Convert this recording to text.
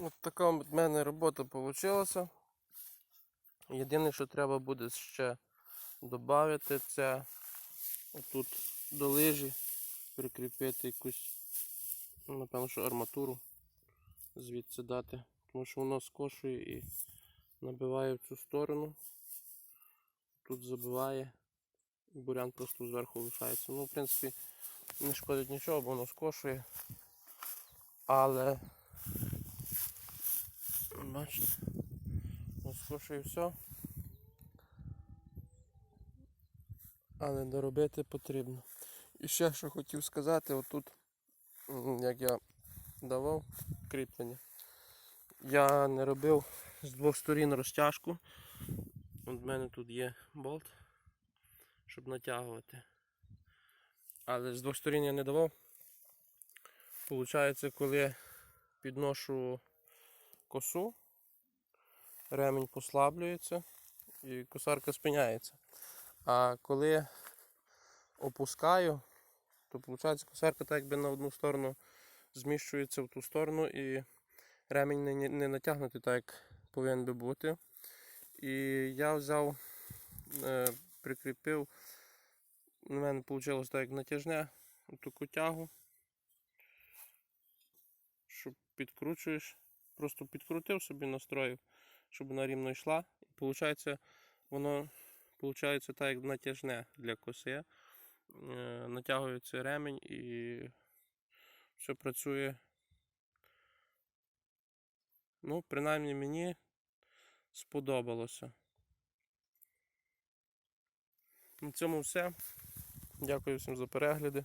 От така в мене робота вийшла. Єдине, що треба буде ще додати, це отут до лижі прикріпити якусь, напевно, що арматуру звідси дати. Тому що воно скошує і набиває в цю сторону. Тут забиває, і бурян просто зверху лишається. Ну, в принципі, не шкодить нічого, бо воно скошує. Але бачите, воно скошує все. Але доробити потрібно. І ще що хотів сказати, отут, як я давав кріплення, я не робив з двох сторін розтяжку. От в мене тут є болт, щоб натягувати. Але з двох сторін я не давав. Получається, коли підношу косу, ремінь послаблюється і косарка спиняється. А коли опускаю, то виходить косарка так якби на одну сторону зміщується в ту сторону і ремінь не, не натягнутий так, як повинен би бути. І я взяв, е, прикріпив, у мене вийшло так як натяжне, таку тягу, щоб підкручуєш, просто підкрутив собі, настроїв, щоб вона рівно йшла. І виходить, воно виходить так, як натяжне для коси. Е, Натягується ремінь і все працює. Ну, принаймні мені сподобалося. На цьому все. Дякую всім за перегляди.